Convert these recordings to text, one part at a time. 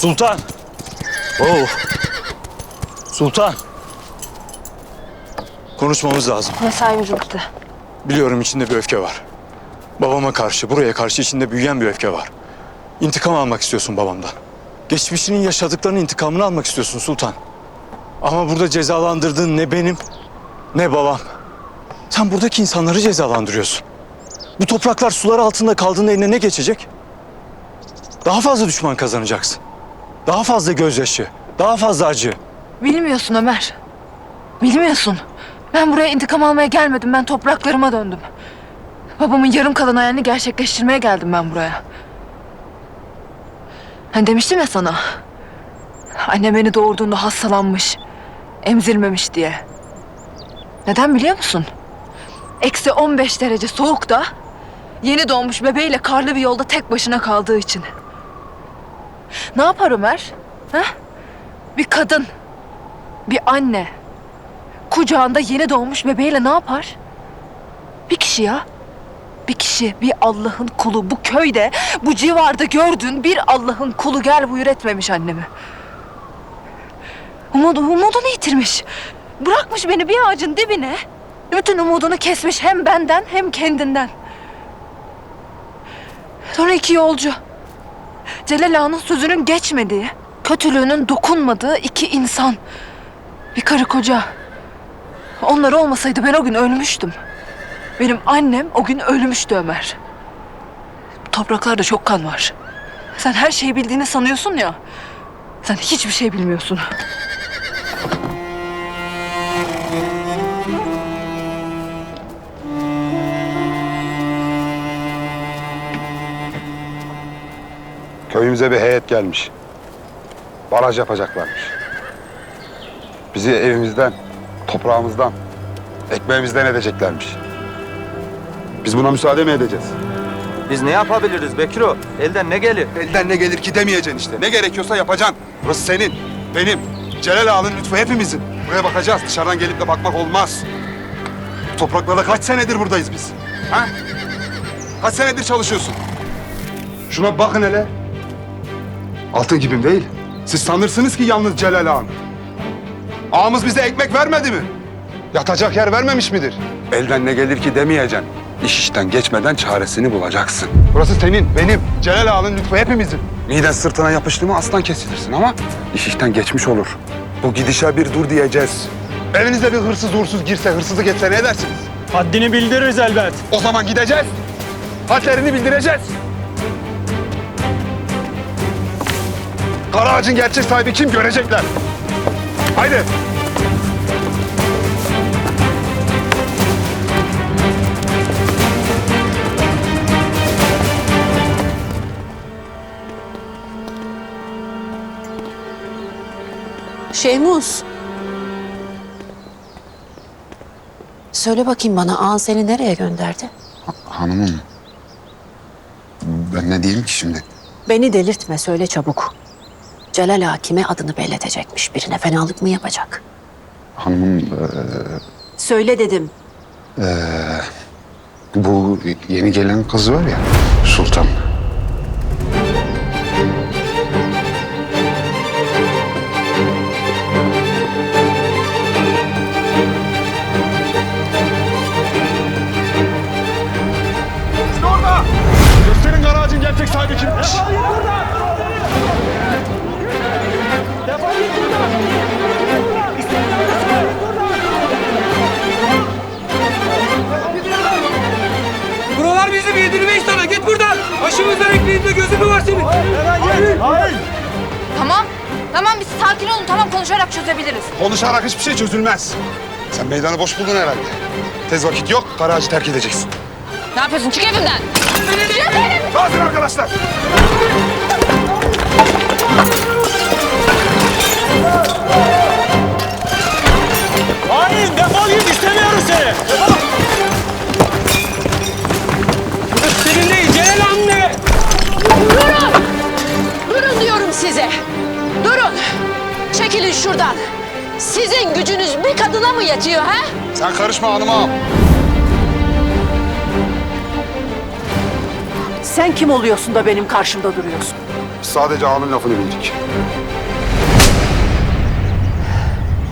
Sultan. Oo. Sultan. Konuşmamız lazım. Mesaimiz bitti. Biliyorum içinde bir öfke var. Babama karşı, buraya karşı içinde büyüyen bir öfke var. İntikam almak istiyorsun babamdan. Geçmişinin yaşadıklarının intikamını almak istiyorsun Sultan. Ama burada cezalandırdığın ne benim ne babam. Sen buradaki insanları cezalandırıyorsun. Bu topraklar sular altında kaldığında eline ne geçecek? Daha fazla düşman kazanacaksın. Daha fazla gözyaşı, daha fazla acı. Bilmiyorsun Ömer. Bilmiyorsun. Ben buraya intikam almaya gelmedim. Ben topraklarıma döndüm. Babamın yarım kalan hayalini gerçekleştirmeye geldim ben buraya. Hani demiştim ya sana. Annem beni doğurduğunda hastalanmış. Emzirmemiş diye. Neden biliyor musun? Eksi 15 derece soğukta yeni doğmuş bebeğiyle karlı bir yolda tek başına kaldığı için. Ne yapar Ömer? Ha? Bir kadın, bir anne kucağında yeni doğmuş bebeğiyle ne yapar? Bir kişi ya. Bir kişi, bir Allah'ın kulu bu köyde, bu civarda gördüğün bir Allah'ın kulu gel buyur etmemiş annemi. Umudu, umudunu yitirmiş. Bırakmış beni bir ağacın dibine. Bütün umudunu kesmiş hem benden hem kendinden. Sonra iki yolcu. Celal Ağa'nın sözünün geçmediği, kötülüğünün dokunmadığı iki insan. Bir karı koca. Onlar olmasaydı ben o gün ölmüştüm. Benim annem o gün ölmüştü Ömer. Topraklarda çok kan var. Sen her şeyi bildiğini sanıyorsun ya. Sen hiçbir şey bilmiyorsun. Köyümüze bir heyet gelmiş. Baraj yapacaklarmış. Bizi evimizden, toprağımızdan, ekmeğimizden edeceklermiş. Biz buna müsaade mi edeceğiz? Biz ne yapabiliriz Bekiro? Elden ne gelir? Elden ne gelir ki demeyeceksin işte. Ne gerekiyorsa yapacaksın. Burası senin, benim, Celal Ağa'nın lütfu hepimizin. Buraya bakacağız. Dışarıdan gelip de bakmak olmaz. Bu topraklarda kaç senedir buradayız biz? Ha? Kaç senedir çalışıyorsun? Şuna bakın hele. Altın gibim değil. Siz sanırsınız ki yalnız Celal Ağa'nın. Ağamız bize ekmek vermedi mi? Yatacak yer vermemiş midir? Elden ne gelir ki demeyeceksin. İş işten geçmeden çaresini bulacaksın. Burası senin, benim, Celal Ağa'nın lütfu hepimizin. Miden sırtına yapıştı mı aslan kesilirsin ama iş işten geçmiş olur. Bu gidişe bir dur diyeceğiz. Evinize bir hırsız uğursuz girse, hırsızlık etse ne edersiniz? Haddini bildiririz elbet. O zaman gideceğiz. Hadlerini bildireceğiz. Kara ağacın gerçek sahibi kim görecekler. Haydi. Şehmuz. Söyle bakayım bana ağan seni nereye gönderdi? Hanımım. Ben ne diyeyim ki şimdi? Beni delirtme söyle çabuk. Celal Ağa kime adını belletecekmiş? Birine fenalık mı yapacak? Hanımım e, Söyle dedim. bu yeni gelen kız var ya Sultan. Buralar bizim yedirmeyiz sana. Git buradan. Başımızdan ekmeğinde gözü mü var senin? Tamam. Tamam biz sakin olun. Tamam konuşarak çözebiliriz. Konuşarak hiçbir şey çözülmez. Sen meydanı boş buldun herhalde. Tez vakit yok, kara ağacı terk edeceksin. Ne yapıyorsun? Çık evimden. Hazır arkadaşlar. Çekilin şuradan. Sizin gücünüz bir kadına mı yetiyor ha? Sen karışma hanıma. Sen kim oluyorsun da benim karşımda duruyorsun? Sadece ağanın lafını bildik.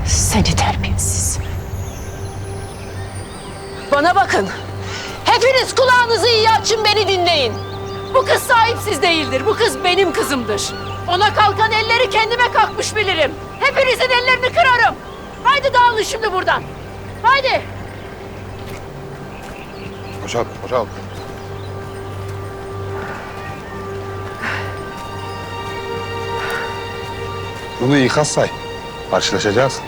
Seni terbiyesiz. Bana bakın. Hepiniz kulağınızı iyi açın beni dinleyin. Bu kız sahipsiz değildir. Bu kız benim kızımdır. Ona kalkan elleri kendime kalkmış bilirim. Hepinizin ellerini kırarım. Haydi dağılın şimdi buradan. Haydi. Boşalt, boşalt. Bunu ikaz say. Karşılaşacağız.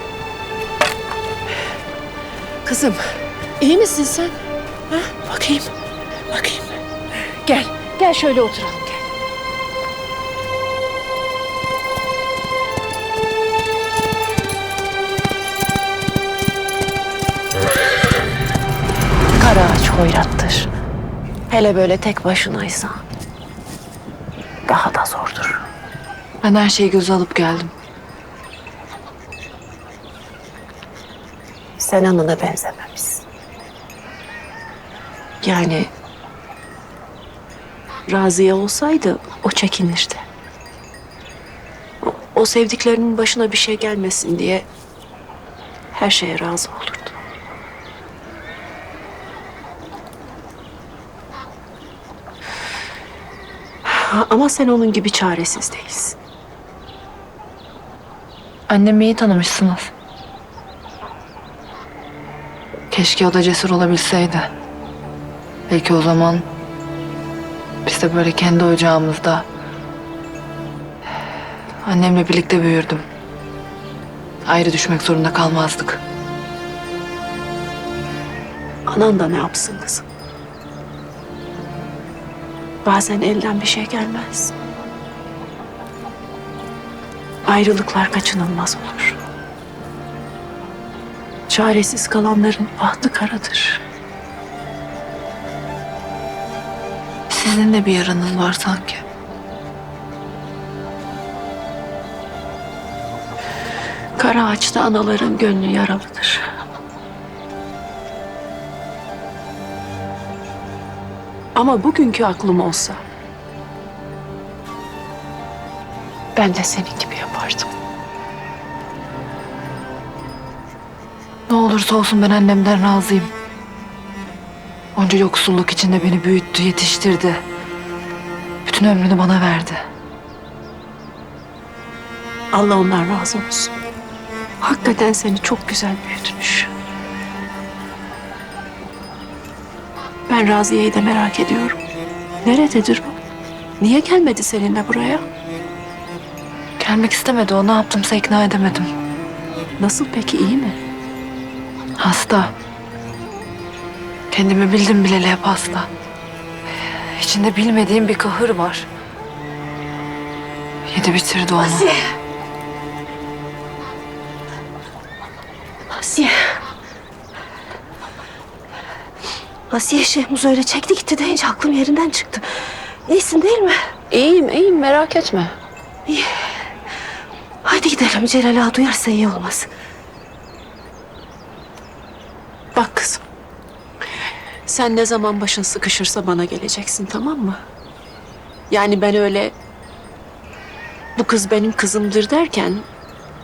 Kızım, iyi misin sen? Ha? Bakayım, bakayım. Gel, gel şöyle oturalım hoyrattır. Hele böyle tek başınaysa daha da zordur. Ben her şeyi göze alıp geldim. Sen anana benzememişsin. Yani Raziye olsaydı o çekinirdi. O, o sevdiklerinin başına bir şey gelmesin diye her şeye razı olurdu. Ha, Ama sen onun gibi çaresiz değilsin. Annemi iyi tanımışsınız. Keşke o da cesur olabilseydi. Belki o zaman biz de böyle kendi ocağımızda annemle birlikte büyürdüm. Ayrı düşmek zorunda kalmazdık. Anan da ne yapsın kızım? Bazen elden bir şey gelmez. Ayrılıklar kaçınılmaz olur. Çaresiz kalanların bahtı karadır. Sizin de bir yaranız var sanki. Kara ağaçta anaların gönlü yaralıdır. Ama bugünkü aklım olsa ben de senin gibi yapardım. Ne olursa olsun ben annemden razıyım. Onca yoksulluk içinde beni büyüttü, yetiştirdi. Bütün ömrünü bana verdi. Allah ondan razı olsun. Hakikaten seni çok güzel büyütmüş. Ben Raziye'yi de merak ediyorum. Nerededir o? Niye gelmedi seninle buraya? Gelmek istemedi o. Ne yaptımsa ikna edemedim. Nasıl peki iyi mi? Hasta. Kendimi bildim bileli hep hasta. İçinde bilmediğim bir kahır var. Yedi bitirdi onu. Asiye. Asiye Şehmuz öyle çekti gitti deyince aklım yerinden çıktı. İyisin değil mi? İyiyim, iyiyim merak etme. Haydi gidelim Celal Ağa duyarsa iyi olmaz. Bak kızım. Sen ne zaman başın sıkışırsa bana geleceksin tamam mı? Yani ben öyle bu kız benim kızımdır derken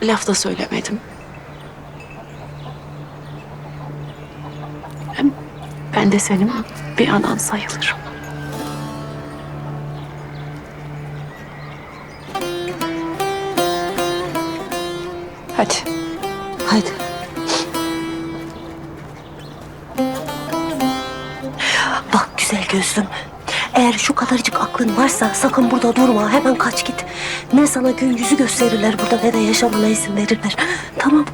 laf da söylemedim. Ben de senin bir anan sayılırım. Hadi. Haydi. Bak güzel gözlüm. Eğer şu kadarcık aklın varsa sakın burada durma. Hemen kaç git. Ne sana gün yüzü gösterirler burada ne de yaşamana izin verirler. Tamam.